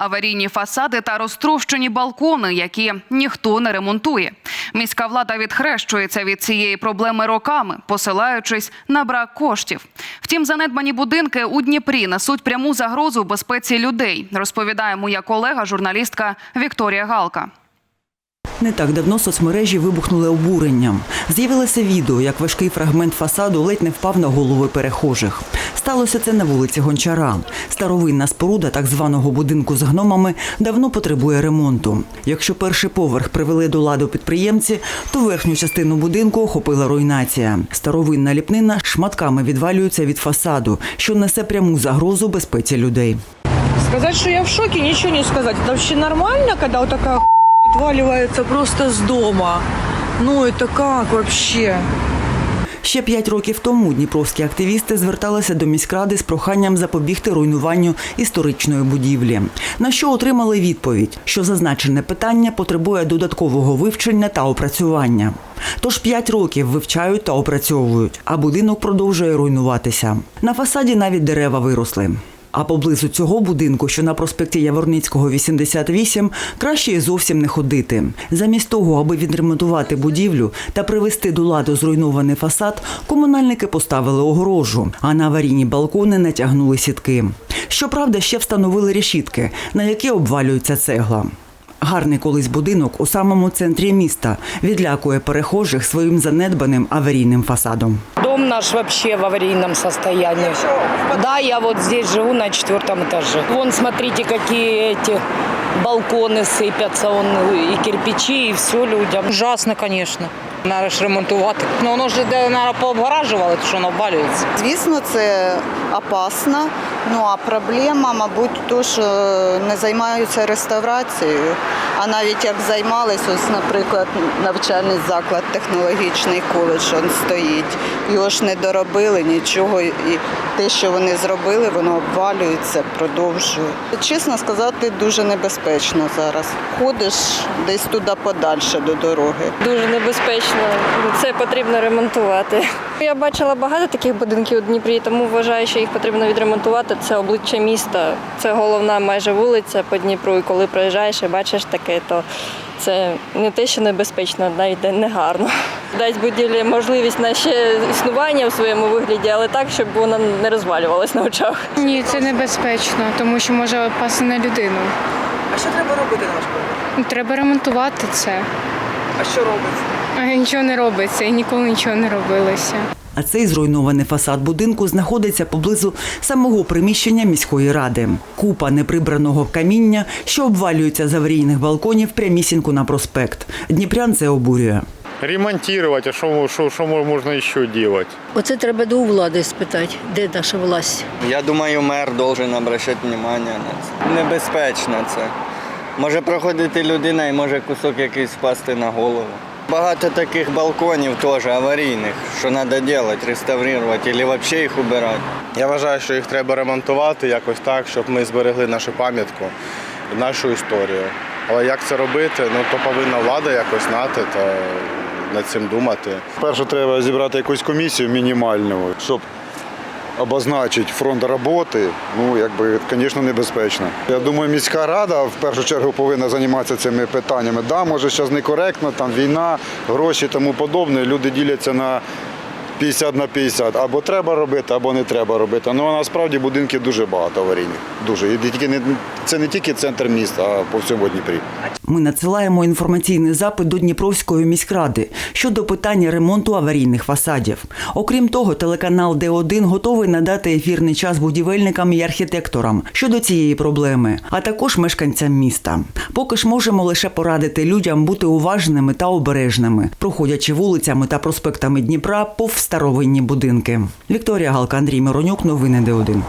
аварійні фасади та розтрощені балкони, які ніхто не ремонтує. Міська влада відхрещується від цієї проблеми роками, посилаючись на брак коштів. Втім, занедбані будинки у Дніпрі несуть пряму загрозу безпеці людей. Розповідає моя колега, журналістка Вікторія Галка. Не так давно соцмережі вибухнули обуренням. З'явилося відео, як важкий фрагмент фасаду ледь не впав на голови перехожих. Сталося це на вулиці Гончара. Старовинна споруда так званого будинку з гномами давно потребує ремонту. Якщо перший поверх привели до ладу підприємці, то верхню частину будинку охопила руйнація. Старовинна ліпнина шматками відвалюється від фасаду, що несе пряму загрозу безпеці людей. Сказать, что я в шоке, ничего не сказать. Это вообще нормально, вот такая хуйня просто с дома? Ну это как вообще? Ще п'ять років тому дніпровські активісти зверталися до міськради з проханням запобігти руйнуванню історичної будівлі. На що отримали відповідь, що зазначене питання потребує додаткового вивчення та опрацювання. Тож п'ять років вивчають та опрацьовують, а будинок продовжує руйнуватися. На фасаді навіть дерева виросли. А поблизу цього будинку, що на проспекті Яворницького, 88, краще і зовсім не ходити. Замість того, аби відремонтувати будівлю та привести до ладу зруйнований фасад, комунальники поставили огорожу, а на аварійні балкони натягнули сітки. Щоправда, ще встановили решітки, на які обвалюється цегла. Гарний колись будинок у самому центрі міста відлякує перехожих своїм занедбаним аварійним фасадом. Дом наш вообще в аварийном состоянии. Да, я вот здесь живу на четвертом этаже. Вон, смотрите, какие эти балконы сыпятся, он и кирпичи, и все людям. Ужасно, конечно. Ж ремонтувати. Ну воно ж де наверное, пообгаражували, то що воно обвалюється. Звісно, це опасно. Ну а проблема, мабуть, то, що не займаються реставрацією. А навіть як займались, ось, наприклад, навчальний заклад, технологічний коледж він стоїть. Його ж не доробили нічого, і те, що вони зробили, воно обвалюється, продовжує. Чесно сказати, дуже небезпечно зараз. Ходиш десь туди подальше до дороги. Дуже небезпечно. Це потрібно ремонтувати. Я бачила багато таких будинків у Дніпрі, тому вважаю, що їх потрібно відремонтувати. Це обличчя міста, це головна майже вулиця по Дніпру. І коли проїжджаєш і бачиш таке, то це не те, що небезпечно, навіть не гарно. Дасть будівлі можливість на ще існування в своєму вигляді, але так, щоб вона не розвалювалась на очах. Ні, це небезпечно, тому що може опасти на людину. А що треба робити на ваш погляд? Треба ремонтувати це. А що робиться? А нічого не робиться і ніколи нічого не робилося. А цей зруйнований фасад будинку знаходиться поблизу самого приміщення міської ради. Купа неприбраного каміння, що обвалюється з аварійних балконів прямісінько на проспект. Дніпрян це обурює. ремонтировать, а что, что, что можно еще делать? Оце треба до влади спитати, де наша власть. Я думаю, мер должен обращати внимание на це. Небезпечно це. Може проходити людина і може кусок якийсь впасти на голову. Багато таких балконів теж аварійних, що треба робити, реставрувати або взагалі їх убирати. Я вважаю, що їх треба ремонтувати якось так, щоб ми зберегли нашу пам'ятку, нашу історію. Але як це робити, ну то повинна влада якось знати та над цим думати. Перше треба зібрати якусь комісію мінімальну, щоб обозначити фронт роботи. Ну, якби, звісно, небезпечно. Я думаю, міська рада в першу чергу повинна займатися цими питаннями. Да, може, зараз некоректно, там війна, гроші тому подобне. Люди діляться на 50 на 50. Або треба робити, або не треба робити. Ну а насправді будинків дуже багато аварійних. Дуже. І тільки не це не тільки центр міста, а по всьому Дніпрі. Ми надсилаємо інформаційний запит до Дніпровської міськради щодо питання ремонту аварійних фасадів. Окрім того, телеканал Д1 готовий надати ефірний час будівельникам і архітекторам щодо цієї проблеми, а також мешканцям міста. Поки ж можемо лише порадити людям бути уважними та обережними, проходячи вулицями та проспектами Дніпра повз старовинні будинки. Вікторія Галка, Андрій Миронюк, новини Д1.